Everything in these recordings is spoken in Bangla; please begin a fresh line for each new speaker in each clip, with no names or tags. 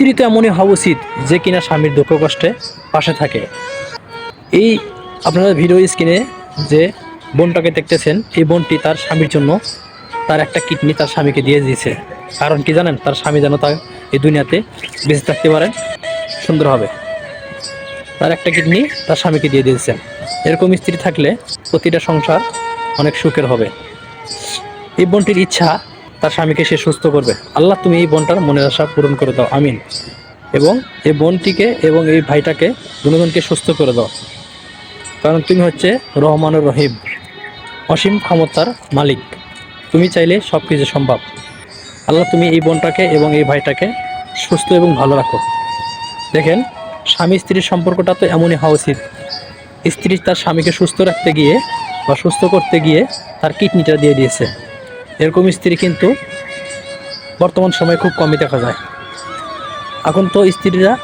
স্ত্রী তো এমনই হওয়া উচিত যে কিনা স্বামীর দুঃখ কষ্টে পাশে থাকে। এই আপনারা ভিডিও স্ক্রিনে যে বোনটাকে দেখতেছেন, এই বোনটি তার স্বামীর জন্য তার একটা কিডনি তার স্বামীকে দিয়ে দিয়েছে। কারণ কি জানেন? তার স্বামী যেন তার এই দুনিয়াতে বেঁচে থাকতে পারেন সুন্দর হবে। তার একটা কিডনি তার স্বামীকে দিয়ে দিয়েছেন এরকম স্ত্রী থাকলে প্রতিটা সংসার অনেক সুখের হবে। এই বোনটির ইচ্ছা তার স্বামীকে সে সুস্থ করবে। আল্লাহ, তুমি এই বোনটার মনের আশা পূরণ করে দাও। আমিন। এবং এই বোনটিকে এবং এই ভাইটাকে দুজনকে সুস্থ করে দাও। কারণ তুমি হচ্ছে রহমানুর রহিম, অসীম ক্ষমতার মালিক। তুমি চাইলে সব কিছু সম্ভব। আল্লাহ, তুমি এই বোনটাকে এবং এই ভাইটাকে সুস্থ এবং ভালো রাখো। দেখেন, স্বামী স্ত্রীর সম্পর্কটা তো এমনই হওয়া উচিত। স্ত্রী তার স্বামীকে সুস্থ রাখতে গিয়ে বা সুস্থ করতে গিয়ে তার কিডনিটা দিয়ে দিয়েছে। এরকম স্ত্রী কিন্তু বর্তমান সময়ে খুব কমই দেখা যায়। এখন তো স্ত্রীরা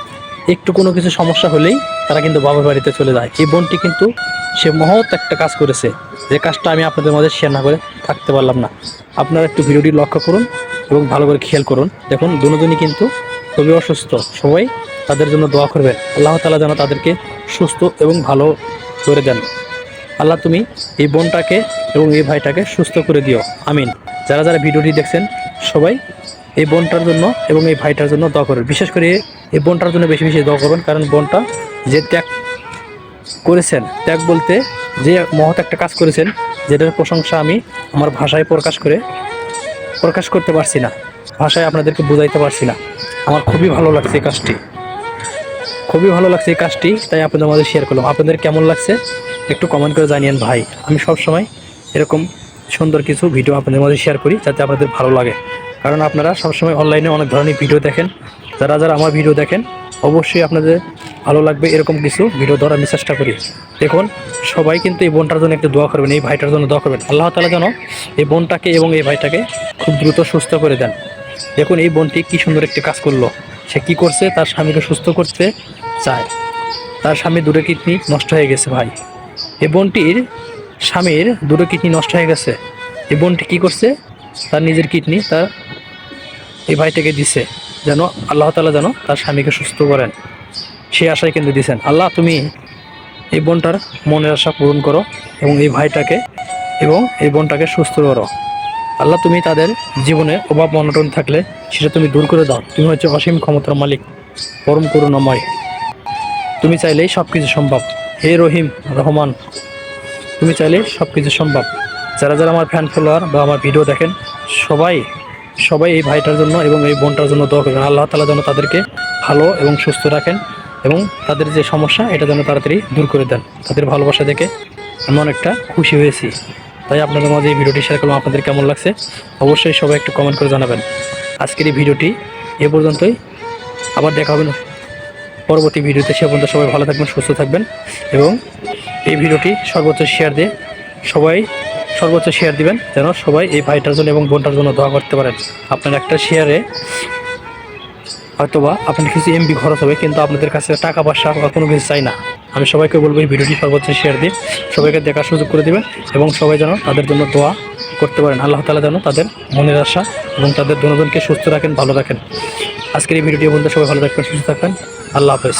একটু কোনো কিছু সমস্যা হলেই তারা কিন্তু বাবার বাড়িতে চলে যায়। এই বোনটি কিন্তু সে মহৎ একটা কাজ করেছে। যে কাজটা আমি আপনাদের মাঝে শেয়ার না করে থাকতে পারলাম না। আপনারা একটু ভিডিওটি লক্ষ্য করুন এবং ভালো করে খেয়াল করুন। দেখুন, দুজনই কিন্তু খুবই অসুস্থ। সবাই তাদের জন্য দোয়া করবেন। আল্লাহ তালা যেন তাদেরকে সুস্থ এবং ভালো করে দেন। আল্লাহ তুমি এই বোনটাকে এবং এই ভাইটাকে সুস্থ করে দিও। আমিন। যারা যারা ভিডিওটি দেখছেন, সবাই এই বোনটার জন্য এবং এই ভাইটার জন্য দোয়া করবেন। বিশেষ করে এই বোনটার জন্য বেশি বেশি দোয়া করবেন, কারণ বোনটা যে ত্যাগ করেছেন, ত্যাগ বলতে যে মহৎ একটা কাজ করেছেন, যেটার প্রশংসা আমি আমার ভাষায় প্রকাশ করে, প্রকাশ করতে পারছি না। ভাষায় আপনাদেরকে বোঝাইতে পারছি না। আমার খুবই ভালো লাগছে এই কাজটি। খুবই ভালো লাগছে এই কাজটি, তাই আপনাদের মাঝে শেয়ার করলাম। আপনাদের কেমন লাগছে একটু কমেন্ট করে জানিয়েন ভাই। আমি সব সময় এরকম সুন্দর কিছু ভিডিও আপনাদের মাঝে শেয়ার করি, যাতে আপনাদের ভালো লাগে। কারণ আপনারা সবসময় অনলাইনে অনেক ধরনের ভিডিও দেখেন। যারা যারা আমার ভিডিও দেখেন, অবশ্যই আপনাদের ভালো লাগবে এরকম কিছু ভিডিও ধরার আমি চেষ্টা করি। দেখুন, সবাই কিন্তু এই বোনটার জন্য একটু দোয়া করবেন, এই ভাইটার জন্য দোয়া করবেন। আল্লাহ তালা যেন এই বোনটাকে এবং এই ভাইটাকে খুব দ্রুত সুস্থ করে দেন। দেখুন, এই বোনটি কি সুন্দর একটি কাজ করল। সে কি করছে? তার স্বামীকে সুস্থ করতে চায়। তার স্বামী দুটো কিডনি নষ্ট হয়ে গেছে ভাই। এই বোনটির স্বামীর দুটো কিডনি নষ্ট হয়ে গেছে। এই বোনটি কি করছে? তার নিজের কিডনি তার এই ভাইটাকে দিছে, যেন আল্লাহ তালা যেন তার স্বামীকে সুস্থ করেন। সেই আশায় কিন্তু দিছেন, আল্লাহ, তুমি এই বোনটার মনের আশা পূরণ করো এবং এই ভাইটাকে এবং এই বোনটাকে সুস্থ করো। আল্লাহ, তুমি তাদের জীবনে অভাব অনটন থাকলে সেটা তুমি দূর করে দাও। তুমি হচ্ছে অসীম ক্ষমতার মালিক, পরম করুণাময়। তুমি চাইলেই সব কিছু সম্ভব। হে রহিম, রহমান, তুমি চাইলে সব কিছু সম্ভব। যারা যারা আমার ফ্যান ফলোয়ার বা আমার ভিডিও দেখেন, সবাই সবাই এই ভাইটার জন্য এবং এই বোনটার জন্য দোয়া করবেন। আল্লাহ তালা যেন তাদেরকে ভালো এবং সুস্থ রাখেন এবং তাদের যে সমস্যা, এটা যেন তাড়াতাড়ি দূর করে দেন। তাদের ভালোবাসা দেখে আমি অনেকটা খুশি হয়েছি। তাই আপনাদের মাঝে এই ভিডিওটি শেয়ার করলাম। আপনাদের কেমন লাগছে? অবশ্যই সবাই একটু কমেন্ট করে জানাবেন। আজকের এই ভিডিওটি এ পর্যন্তই। আবার দেখা হবে পরবর্তী ভিডিওতে। সে পর্যন্ত সবাই ভালো থাকবেন, সুস্থ থাকবেন এবং এই ভিডিওটি সর্বোচ্চ শেয়ার দিয়ে সবাই সর্বোচ্চ শেয়ার দিবেন, যেন সবাই এই ভাইটার জন্য এবং বোনটার জন্য দোয়া করতে পারেন। আপনার একটা শেয়ারে হয়তোবা আপনার কিছু এমবি খরচ হবে, কিন্তু আপনাদের কাছে টাকা পয়সা বা কোনো কিছু চাই না। আমি সবাইকে বলব এই ভিডিওটি সর্বোচ্চ শেয়ার দিয়ে সবাইকে দেখার সুযোগ করে দেবেন এবং সবাই যেন তাদের জন্য দোয়া করতে পারেন। আল্লাহ তালা যেন তাদের মনের আশা এবং তাদের দুজনকে সুস্থ রাখেন, ভালো রাখেন। আজকের এই ভিডিওটি বলতে সবাই ভালো থাকবেন, সুস্থ থাকবেন। আল্লাহ হাফেজ।